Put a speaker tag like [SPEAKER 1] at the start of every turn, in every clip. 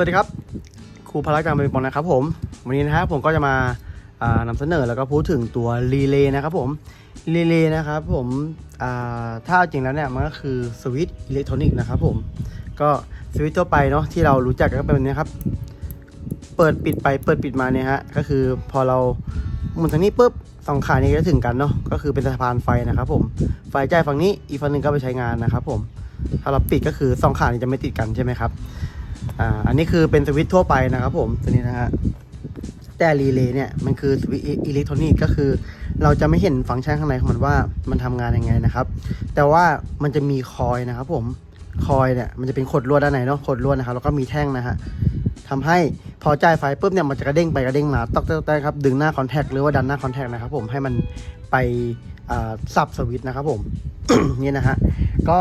[SPEAKER 1] วัสดีครับ ครูพละการเป็นบอลนะครับผม วันนี้นะครับผมก็จะมาานำเสนอแล้วก็พูดถึงตัวรีเลย์นะครับผมรีเลย์นะครับผมถ้าเอาจริงแล้วเนี่ยมันก็คือสวิตช์อิเล็กทรอนิกส์นะครับผมก็สวิตช์ทั่วไปเนาะที่เรารู้จักก็เป็นแบบนี้ครับ เปิดปิดไปเปิดปิดมาเนี่ยฮะก็คือพอเราหมุนทางนี้ปุ๊บสองขานี้ก็จะถึงกันเนาะก็คือเป็นสะพานไฟนะครับผมไฟจ่ายฝั่งนี้อีกฝั่งหนึ่งก็ไปใช้งานนะครับผมถ้าเราปิดก็คือสองขานี้จะไม่ติดกันใช่ไหมครับ อ่าอันนี้คือเป็นสวิตช์ทั่วไปนะครับผมตัวนี้นะฮะแต่รีเลย์เนี่ยมันคือสวิตช์อิเล็กทรอนิกส์ก็คือ เราจะไม่เห็นฟังก์ชันข้างในของมันว่ามันทำงานยังไงนะครับ แต่ว่ามันจะมีคอยนะครับผมคอยเนี่ยมันจะเป็นขดลวดด้านในเนาะขดลวดนะครับแล้วก็มีแท่งนะฮะทำให้พอจ่ายไฟปุ๊บเนี่ยมันจะกระเด้งไปกระเด้งมาตอกตอกตอกครับดึงหน้าคอนแทคหรือว่าดันหน้าคอนแทคนะครับผมให้มันไปสับสวิตช์นะครับผมนี่นะฮะก็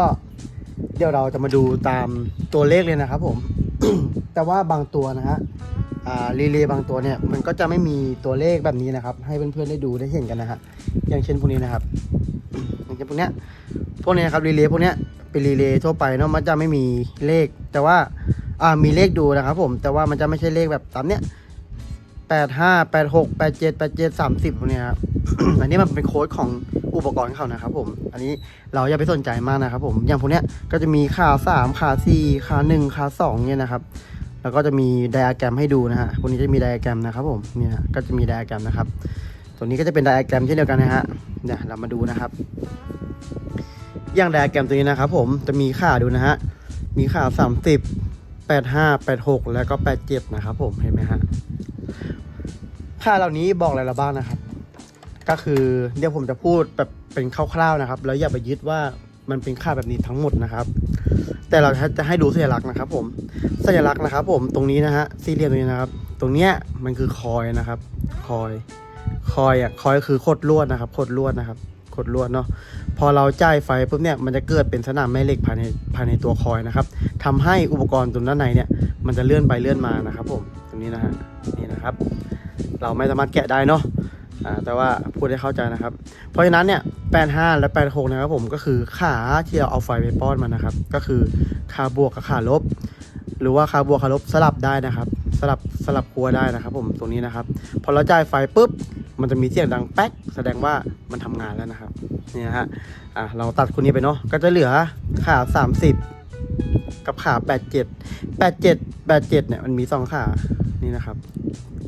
[SPEAKER 1] เดี๋ยวเราจะมาดูตามตัวเลขเลยนะครับผม แต่ว่าบางตัวนะฮะรีเลย์บางตัวเนี่ยมันก็จะไม่มีตัวเลขแบบนี้นะครับ ให้เพื่อนๆได้ดูได้เห็นกันนะฮะอย่างเช่นพวกนี้นะครับอย่างเช่นพวกเนี้ยพวกนี้นะครับรีเลย์พวกเนี้ยเป็นรีเลย์ทั่วไปเนาะมันจะไม่มีเลข แต่ว่าอ่ามีเลขดูนะครับ ผมแต่ว่ามันจะไม่ใช่เลขแบบตามเนี้ยแปดห้าแปดหกแปดเจ็ดแปดเจ็ดสามสิบพวกเนี้ยครับอันนี้มันเป็นโค้ดของอุปกรณ์เขานะครับผม อันนี้เราอย่าไปสนใจมากนะครับผม อย่างพวกเนี้ยก็จะมีขาสามขาสี่ขาหนึ่งขาสองเนี่ยนะครับ แล้วก็จะมีไดอะแกรมให้ดูนะฮะพวกนี้จะมีไดอะแกรมนะครับผมเนี่ยก็จะมีไดอะแกรมนะครับ ตัวนี้ก็จะเป็นไดอะแกรมเช่นเดียวกันนะฮะเนี่ยเรามาดูนะครับ อย่างไดอะแกรมตัวนี้นะครับ ผมจะมีค่าดูนะฮะมีค่า 30 85 86 แล้วก็ 87 นะครับผมเห็นไหมฮะค่าเหล่านี้บอกอะไรเราบ้างนะครับ ก็คือเดี๋ยวผมจะพูดแบบเป็นคร่าวๆนะครับ แล้วอย่าไปยึดว่า มันเป็นค่าแบบนี้ทั้งหมดนะครับ แต่เราจะให้ดูสัญลักษณ์นะครับ ผมสัญลักษณ์นะครับ ผมตรงนี้นะฮะสี่เหลี่ยมตรงนี้นะครับ ตรงเนี้ยมันคือคอยนะครับคอยคอยอะคอยคือโคดลวดนะครับโคดลวดนะครับโคดลวดเนาะพอเราจ่ายไฟปุ๊บเนี่ยมันจะเกิดเป็นสนามแม่เหล็กภายในภายในตัวคอยนะครับทำให้อุปกรณ์ตรงด้านในเนี่ยมันจะเลื่อนไปเลื่อนมานะครับ ผมตรงนี้นะฮะนี่นะครับ เราไม่สามารถแกะได้เนาะ แต่ว่าพูดให้เข้าใจนะครับ เพราะฉะนั้นเนี่ย85และ86นะครับผมก็คือขาที่เราเอาไฟไปป้อนมันนะครับ ก็คือขาบวกกับขาลบ หรือว่าขาบวกขาลบสลับได้นะครับ สลับสลับครัวได้นะครับ ผมตรงนี้นะครับ พอเราจ่ายไฟปุ๊บมันจะมีเสียงดังแป๊กแสดงว่ามันทำงานแล้วนะครับนี่นะฮะอะเราตัดคนนี้ไปเนาะก็จะเหลือขา 30 กับขา 87 87 87เนี่ยมันมีสองขานี่นะครับ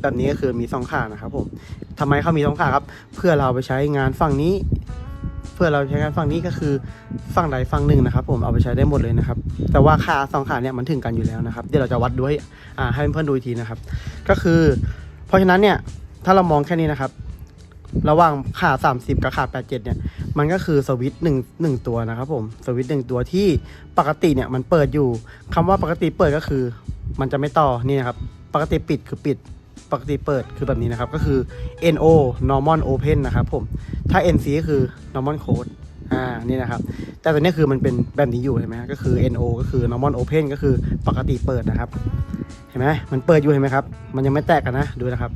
[SPEAKER 1] แบบนี้ก็คือมีสองขานะครับผม ทำไมเขามีสองขาครับ เพื่อเราไปใช้งานฝั่งนี้ เพื่อเราใช้งานฝั่งนี้ก็คือฝั่งใดฝั่งหนึ่งนะครับ ผมเอาไปใช้ได้หมดเลยนะครับ แต่ว่าขาสองขาเนี่ยมันถึงกันอยู่แล้วนะครับ เดี๋ยวเราจะวัดด้วยอ่าให้เพื่อนๆดูอีกทีนะครับ ก็คือ เพราะฉะนั้นเนี่ยถ้าเรามองแค่นี้นะครับระหว่างขา 30 กับขา 87 เนี่ย มันก็คือสวิตช์หนึ่งหนึ่งตัวนะครับผม สวิตช์หนึ่งตัวที่ปกติเนี่ยมันเปิดอยู่คำว่าปกติเปิดก็คือ มันจะไม่ต่อ นี่นะครับ ปกติปิดคือปิด ปกติเปิดคือแบบนี้นะครับ ก็คือ NO normal open นะครับผม ถ้า NC ก็คือ normal close อ่า นี่นะครับ แต่ตัวนี้คือมันเป็นแบบนี้อยู่เห็นไหมก็คือ NO ก็คือ normal open ก็คือปกติเปิดนะครับ เห็นไหมมันเปิดอยู่เห็นไหมครับ มันยังไม่แตกกันนะ ดูนะครับ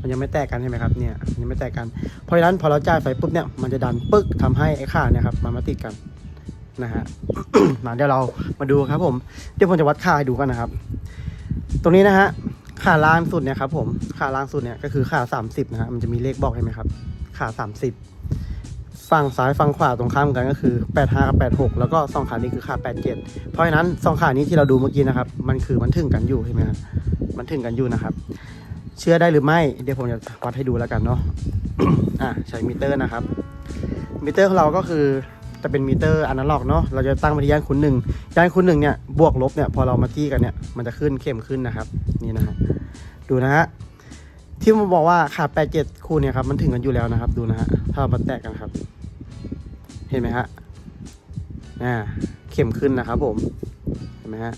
[SPEAKER 1] มันยังไม่แตกกันใช่ไหมครับ เนี่ย มันยังไม่แตกกัน เพราะฉะนั้นพอเราจ่ายไฟปุ๊บเนี่ย มันจะดันปึ๊กทำให้ไอ้ขาเนี่ยครับมันมาติดกันนะฮะมาเดี๋ยวเรามาดูครับผม เดี๋ยวผมจะวัดค่าให้ดูกันนะครับ ตรงนี้นะฮะ ขาล่างสุดเนี่ยครับผมขาล่างสุดเนี่ยก็คือขา30นะฮะมันจะมีเลขบอกเห็นไหมครับ ขา 30 ฝั่งซ้ายฝั่งขวาตรงข้ามกันก็คือ 85 กับ 86 แล้วก็สองขานี้คือขา 87 เพราะฉะนั้นสองขานี้ที่เราดูเมื่อกี้นะครับ มันคือมันถึงกันอยู่ใช่ไหมครับมันถึงกันอยู่นะครับ เชื่อได้หรือไม่ เดี๋ยวผมจะวัดให้ดูแล้วกันเนาะอะใช้มิเตอร์นะครับมิเตอร์ของเราก็คือ จะเป็นมิเตอร์อนาล็อกเนาะเราจะตั้งไปที่ย่านคูณหนึ่งย่านคูณหนึ่งเนี่ยบวกลบเนี่ยพอเรามาจี้กันเนี่ยมันจะขึ้นเข้มขึ้นนะครับนี่นะฮะดูนะฮะที่ผมบอกว่าขาแปดเจ็ดคูณเนี่ยครับมันถึงกันอยู่แล้วนะครับ ดูนะฮะถ้าเรามาแตกกันครับ เห็นไหมฮะอ่าเข้มขึ้นนะครับ ผมเห็นไหมฮะ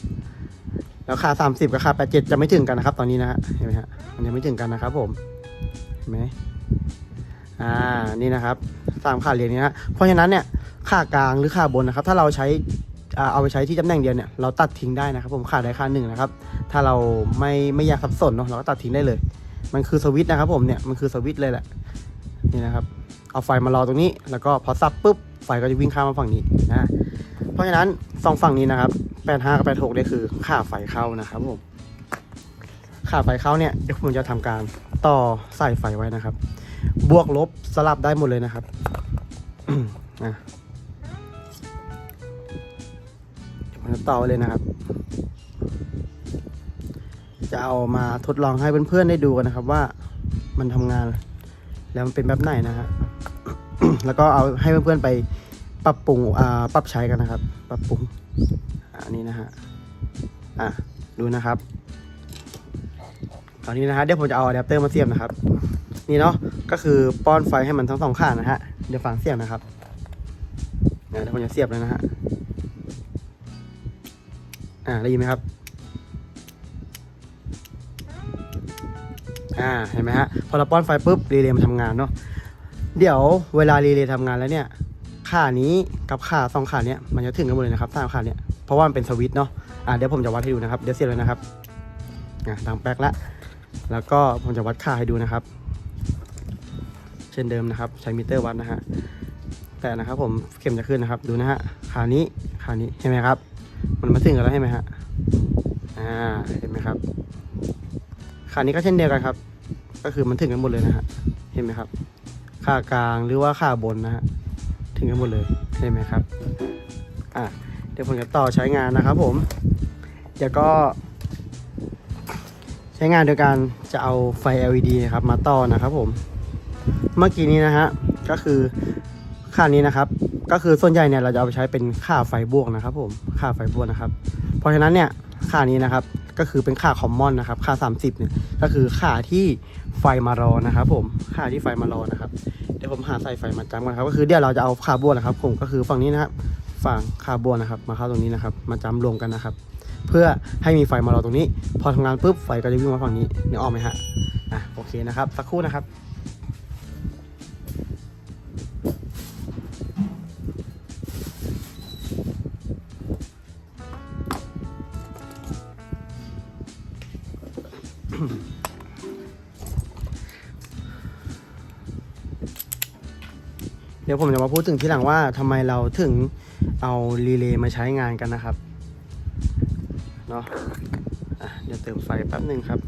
[SPEAKER 1] แล้วขา30 กับขา87 จะไม่ถึงกันนะครับ ตอนนี้นะฮะเห็นไหมฮะมันยังไม่ถึงกันนะครับ ผมเห็นไหมอ่านี่นะครับสามขาเหรียญนี้นะฮะเพราะฉะนั้นเนี่ย ขากลางหรือขาบนนะครับ ถ้าเราใช้อาเอาไปใช้ที่ตำแหน่งเดียวเนี่ยเราตัดทิ้งได้นะครับ ผมขาใดขาหนึ่งนะครับ ถ้าเราไม่ไม่อยากสับสนเนาะเราก็ตัดทิ้งได้เลย มันคือสวิตช์นะครับผมเนี่ยมันคือสวิตช์เลยแหละนี่นะครับ เอาไฟมารอตรงนี้ แล้วก็พอซับปุ๊บไฟก็จะวิ่งข้ามมาฝั่งนี้นะเพราะฉะนั้นสองฝั่งนี้นะครับ85กับ86เนี่ยคือค่าไฟเข้านะครับผมขาดไฟเข้าเนี่ยเดี๋ยวผมจะทำการต่อสายไฟไว้นะครับ บวกลบสลับได้หมดเลยนะครับอะ ต่อไว้เลยนะครับ จะเอามาทดลองให้เพื่อนๆได้ดูกันนะครับ ว่ามันทำงาน แล้วมันเป็นแบบไหนนะฮะแล้วก็เอาให้เพื่อนๆไปปรับปรุงอ่าปรับใช้กันนะครับ ปรับปรุงอันนี้นะฮะอะดูนะครับตอนนี้นะฮะเดี๋ยวผมจะเอาอะแดปเตอร์มาเสียบนะครับ นี่เนาะก็คือป้อนไฟให้มันทั้งสองข้างนะฮะเดี๋ยวฟังเสียงนะครับเดี๋ยวผมจะเสียบเลยนะฮะ อ่าได้ยินไหมครับ อ่าเห็นไหมฮะพอเราป้อนไฟปุ๊บรีเลย์มันทำงานเนาะเดี๋ยวเวลารีเลย์ทำงานแล้วเนี่ยขานี้กับขาสองขาเนี้ยมันจะถึงกันหมดเลยนะครับสามขาเนี้ยเพราะว่ามันเป็นสวิตช์เนาะอ่าเดี๋ยวผมจะวัดให้ดูนะครับเดี๋ยวเสียบเลยนะครับอ่าดังแป๊กละแล้วก็ผมจะวัดค่าให้ดูนะครับ เช่นเดิมนะครับ ใช้มิเตอร์วัดนะฮะแต่นะครับผมเข็มจะขึ้นนะครับ ดูนะฮะขานี้ขานี้เห็นไหมครับ มันมาถึงกันแล้วเห็นไหมฮะอ่าเห็นไหมครับขานี้ก็เช่นเดียวกันครับ ก็คือมันถึงกันหมดเลยนะฮะเห็นไหมครับขากลางหรือว่าขาบนนะฮะถึงกันหมดเลยเห็นไหมครับอะเดี๋ยวผมจะต่อใช้งานนะครับ ผมเดี๋ยวก็ใช้งานโดยการจะเอาไฟ LED นะครับ มาต่อนะครับผม เมื่อกี้นี้นะฮะ ก็คือค่านี้นะครับ ก็คือส่วนใหญ่เนี่ยเราจะเอาไปใช้เป็นค่าไฟบวกนะครับ ผมค่าไฟบวกนะครับ เพราะฉะนั้นเนี่ยค่านี้นะครับก็คือเป็นค่าคอมมอนนะครับค่า 30เนี่ยก็คือค่าที่ไฟมารอนะครับ ผมค่าที่ไฟมารอนะครับเดี๋ยวผมหาใส่ไฟมาจำกันครับ ก็คือเดี๋ยวเราจะเอาค่าบวกนะครับ ผมก็คือฝั่งนี้นะครับฝั่งค่าบวกนะครับ มาเข้าตรงนี้นะครับ มาจำรวมกันนะครับ เพื่อให้มีไฟมารอตรงนี้ พอทำงานปุ๊บไฟก็จะวิ่งมาฝั่งนี้นึกออกไหมฮะอะโอเคนะครับ สักครู่นะครับ ดี๋ยวผมจะมาพูดถึงทีหลังว่าทำไมเราถึงเอารีเลย์มาใช้งานกันนะครับเนาะอะเดี๋ยวเติมไฟแป๊บหนึ่งครับ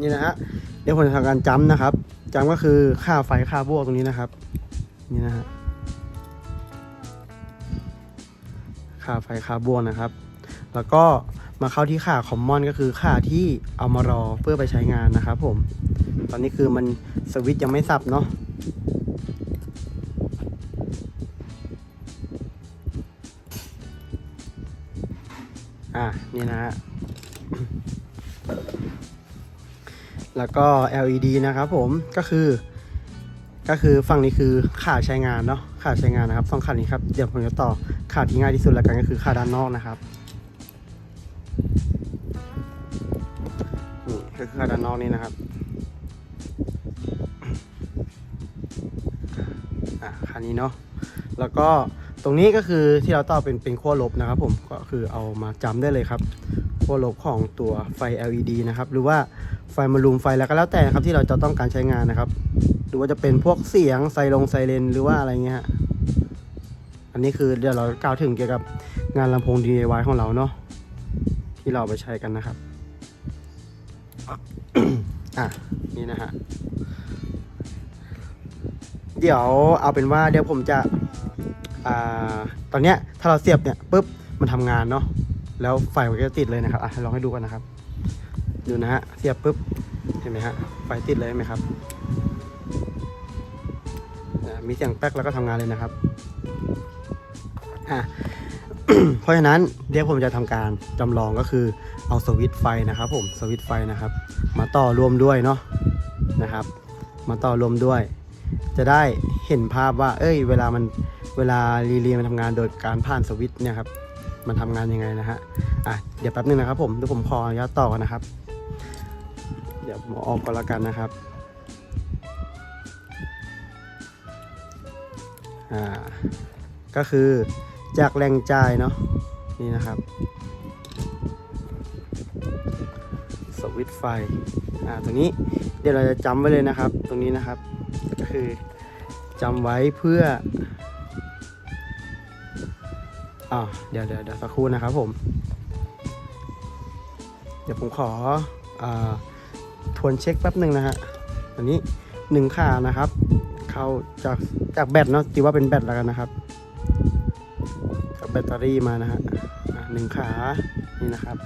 [SPEAKER 1] นี่นะฮะเดี๋ยวผมจะทำการจ้ำนะครับจ้ำก็คือค่าไฟค่าบวกตรงนี้นะครับ นี่นะฮะ ค่าไฟค่าบวกนะครับ แล้วก็มาเข้าที่ค่าคอมมอนก็คือค่าที่เอามารอเพื่อไปใช้งานนะครับผม ตอนนี้คือมันสวิตช์ยังไม่สับเนาะอะนี่นะฮะแล้วก็ LED นะครับผมก็คือ ก็คือฝั่งนี้คือขาใช้งานเนาะขาใช้งานนะครับสองขานี้ครับ เดี๋ยวผมจะต่อ ขาดที่ง่ายที่สุดแล้วกันก็คือขาด้านนอกนะครับนี่ก็คือขาด้านนอกนี่นะครับอะขานี้เนาะแล้วก็ตรงนี้ก็คือที่เราต่อเป็นเป็นขั้วลบนะครับ ผมก็คือเอามาจำได้เลยครับขั้วลบของตัวไฟ LED นะครับ หรือว่าไฟมารูมไฟแล้วก็แล้วแต่ครับที่เราจะต้องการใช้งานนะครับ หรือว่าจะเป็นพวกเสียงไซลงไซเรนหรือว่าอะไรเงี้ยฮะ อันนี้คือเดี๋ยวเรากล่าวถึงเกี่ยวกับงานลำโพง DIY ของเราเนาะที่เราไปใช้กันนะครับ อะ นี่นะฮะ เดี๋ยวเอาเป็นว่าเดี๋ยวผมจะอ่าตอนเนี้ยถ้าเราเสียบเนี่ยปุ๊บมันทำงานเนาะแล้วไฟมันก็จะติดเลยนะครับอะลองให้ดูกันนะครับ ดูนะฮะเสียบปุ๊บเห็นไหมฮะไฟติดเลยไหมครับอ่ามีเสียงแป๊กแล้วก็ทำงานเลยนะครับ อะเพราะฉะนั้นเดี๋ยวผมจะทำการจำลองก็คือเอาสวิตไฟนะครับ ผมสวิตไฟนะครับ มาต่อรวมด้วยเนาะนะครับ มาต่อรวมด้วย จะได้เห็นภาพว่า เอ้ย เวลามันเวลารีเลย์มันทำงานโดยการผ่านสวิตเนี่ยครับมันทำงานยังไงนะฮะอะเดี๋ยวแป๊บนึงนะครับ ผมเดี๋ยวผมขออนุญาตต่อกันนะครับ เดี๋ยวผมออกก่อนละกันนะครับอ่าก็คือ จากแรงจ่ายเนาะนี่นะครับ สวิตไฟอ่าตรงนี้เดี๋ยวเราจะจำไว้เลยนะครับ ตรงนี้นะครับก็คือจำไว้เพื่ออ่าเดี๋ยวเดี๋ยวเดี๋ยวสักครู่นะครับผม เดี๋ยวผมขออ่าทวนเช็คแป๊บหนึ่งนะฮะอันนี้หนึ่งขานะครับ เข้าจากจากแบตเนาะตีว่าเป็นแบตแล้วกันนะครับ แบตเตอรี่มานะฮะหนึ่งขานี่นะครับ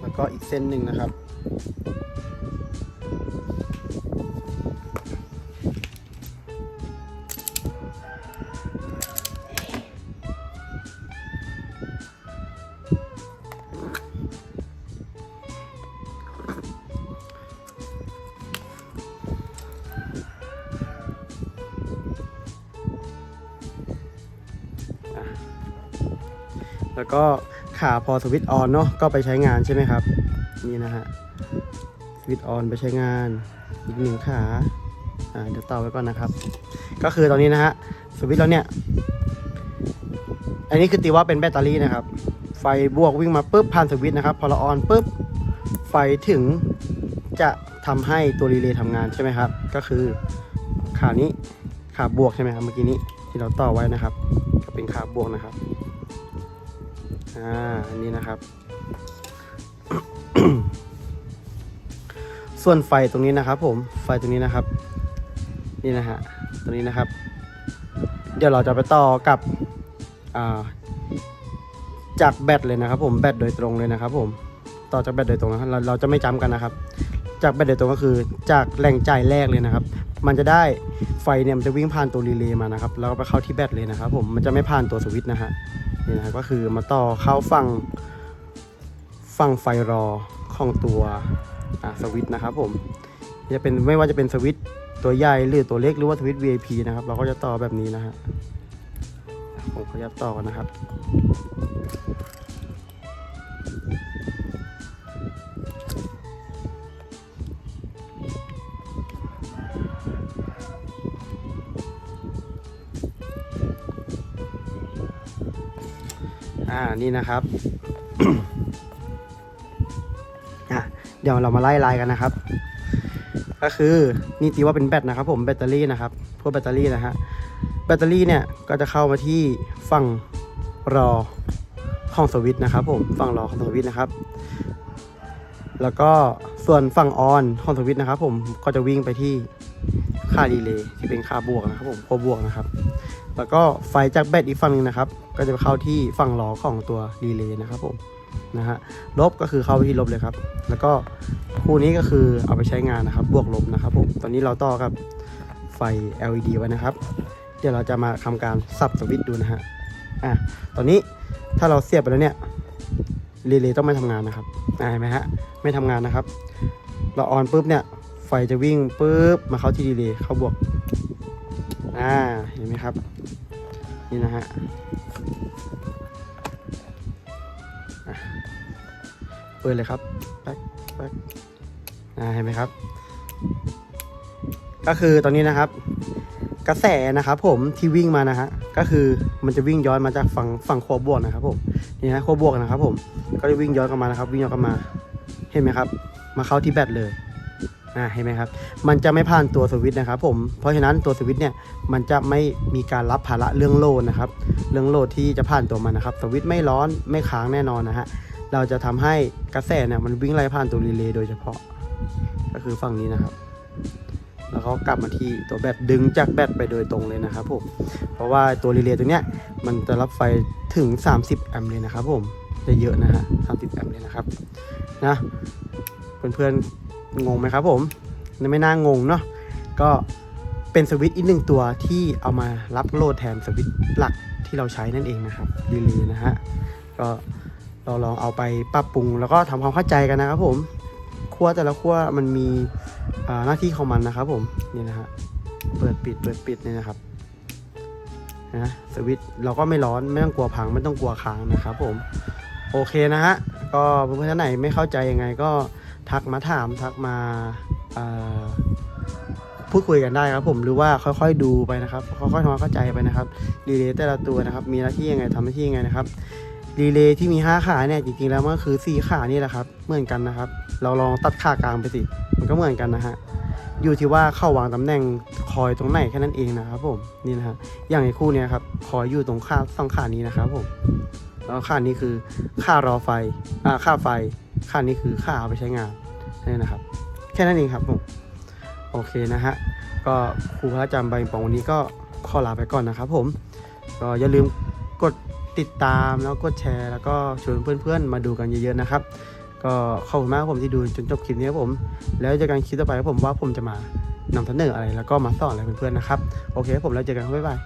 [SPEAKER 1] แล้วก็อีกเส้นหนึ่งนะครับ แล้วก็ขาพอสวิตช์ออนเนาะก็ไปใช้งานใช่ไหมครับ นี่นะฮะสวิตช์ออนไปใช้งานอีกหนึ่งขาอ่าเดี๋ยวต่อไว้ก่อนนะครับ ก็คือตอนนี้นะฮะสวิตช์เราเนี่ย อันนี้คือตีว่าเป็นแบตเตอรี่นะครับ ไฟบวกวิ่งมาปุ๊บผ่านสวิตช์นะครับ พอเราออนปุ๊บไฟถึงจะทำให้ตัวรีเลย์ทำงานใช่ไหมครับ ก็คือขานี้ขาบวกใช่ไหมครับเมื่อกี้นี้ที่เราต่อไว้นะครับ บวกนะครับ อ่า อันนี้นะครับ ส่วนไฟตรงนี้นะครับผม ไฟตรงนี้นะครับ นี่นะฮะ ตรงนี้นะครับ เดี๋ยวเราจะไปต่อกับ อ่า จากแบตเลยนะครับ ผม แบตโดยตรงเลยนะครับ ผม ต่อจากแบตโดยตรงนะเราเราจะไม่จำกันนะครับ จากแบตโดยตรงก็คือ จากแหล่งจ่ายแรกเลยนะครับ มันจะได้ไฟเนี่ยมันจะวิ่งผ่านตัวรีเลย์มานะครับแล้วก็ไปเข้าที่แบตเลยนะครับผมมันจะไม่ผ่านตัวสวิตช์นะฮะนี่นะก็คือมาต่อเข้าฝั่งฝั่งไฟรอของตัวสวิตช์นะครับผมจะเป็นไม่ว่าจะเป็นสวิตช์ตัวใหญ่หรือตัวเล็กหรือว่าสวิตช์ VIP นะครับเราก็จะต่อแบบนี้นะฮะผมขยับต่อกันนะครับ อ่านี่นะครับอะเดี๋ยวเรามาไล่ลายกันนะครับ ก็คือนี่ตีว่าเป็นแบตนะครับ ผมแบตเตอรี่นะครับพวกแบตเตอรี่นะฮะแบตเตอรี่เนี่ยก็จะเข้ามาที่ฝั่งรอของสวิตช์นะครับ ผมฝั่งรอของสวิตช์นะครับ แล้วก็ส่วนฝั่งออนของสวิตช์นะครับ ผมก็จะวิ่งไปที่ค่าดีเลย์ที่เป็นค่าบวกนะครับ ผมโคบวกนะครับ แล้วก็ไฟจากแบตอีกฝั่งหนึงนะครับ ก็จะเข้าที่ฝั่งล้อของตัวดีเลย์นะครับผมนะฮะลบก็คือเข้าไปที่ลบเลยครับ แล้วก็คู่นี้ก็คือเอาไปใช้งานนะครับ บวกลบนะครับผมตอนนี้เราต่อกับไฟ LED ไว้นะครับ เดี๋ยวเราจะมาทำการสับสวิตช์ดูนะฮะอะตอนนี้ถ้าเราเสียบไปแล้วเนี่ยรีเลย์ต้องไม่ทำงานนะครับเห็นไหมฮะไม่ทำงานนะครับ เราออนปุ๊บเนี่ยไฟจะวิ่งปุ๊บมาเข้าที่ดีเลย์เข้าบวก อ่า เห็นไหมครับ นี่นะฮะเปิดเลยครับแป๊กแป๊กอ่า เห็นไหมครับ ก็คือตอนนี้นะครับ กระแสนะครับผมที่วิ่งมานะฮะ ก็คือมันจะวิ่งย้อนมาจากฝั่งฝั่งขั้วบวกนะครับผม นี่ฮะขั้วบวกนะครับผม ก็จะวิ่งย้อนกลับมานะครับ วิ่งย้อนกลับมา เห็นไหมครับ มาเข้าที่แบตเลยอ่าเห็นไหมครับ มันจะไม่ผ่านตัวสวิตช์นะครับผม เพราะฉะนั้นตัวสวิตช์เนี่ย มันจะไม่มีการรับภาระเรื่องโลดนะครับ เรื่องโลดที่จะผ่านตัวมันนะครับ สวิตช์ไม่ร้อนไม่ค้างแน่นอนนะฮะ เราจะทำให้กระแสเนี่ยมันวิ่งไล่ผ่านตัวรีเลย์โดยเฉพาะ ก็คือฝั่งนี้นะครับ แล้วก็กลับมาที่ตัวแบตดึงจากแบตไปโดยตรงเลยนะครับผม เพราะว่าตัวรีเลย์ตัวเนี้ยมันจะรับไฟถึง 30 แอมป์เลยนะครับผมจะเยอะนะฮะ30แอมป์เลยนะครับ นะ เพื่อนๆ งงไหมครับผม ไม่น่างงเนาะ ก็ เป็นสวิตช์อีกหนึ่งตัวที่เอามารับโหลดแทนสวิตช์หลักที่เราใช้นั่นเองนะครับรีเลยนะฮะก็เราลองเอาไปปรับปรุง แล้วก็ทำความเข้าใจกันนะครับผมขั้วแต่ละขั้วมันมีหน้าที่ของมันนะครับผมนี่นะฮะเปิดปิดเปิดปิดเนี่ยนะครับนะสวิตช์เราก็ไม่ร้อนไม่ต้องกลัวพังไม่ต้องกลัวค้างนะครับผมโอเคนะฮะก็เพื่อนๆท่านไหนไม่เข้าใจยังไงก็ทักมาถามทักมาอ่า พูดคุยกันได้ครับผมหรือว่าค่อยๆดูไปนะครับค่อยๆทำความเข้าใจไปนะครับรีเลย์แต่ละตัวนะครับ มีหน้าที่ยังไงทำหน้าที่ยังไงนะครับรีเลย์ที่มี 5 ขาเนี่ยจริงๆแล้วมันก็คือ 4 ขานี่แหละครับ เหมือนกันนะครับ เราลองตัดขากลางไปสิมันก็เหมือนกันนะฮะอยู่ที่ว่าเข้าวางตำแหน่งคอยตรงไหนแค่นั้นเองนะครับผมนี่นะฮะอย่างในคู่เนี้ยครับคอยอยู่ตรงขาสองขานี้นะครับผมแล้วขานี้คือค่ารอไฟอ่าค่าไฟค่านี้คือค่าเอาไปใช้งานนี่นะครับ แค่นั้นเองครับผม โอเคนะฮะ ก็ครูพระจำใบปองวันนี้ก็ขอลาไปก่อนนะครับผม ก็อย่าลืมกดติดตามแล้วกดแชร์แล้วก็ชวนเพื่อนๆ มาดูกันเยอะๆนะครับ ก็ขอบคุณมากครับผมที่ดูจนจบคลิปนี้ครับผม แล้วเจอกันคลิปต่อไปครับผมว่าผมจะมานำเสนออะไรแล้วก็มาสอนอะไรเพื่อนๆนะครับ โอเคผมแล้วเจอกันครับบ๊ายบาย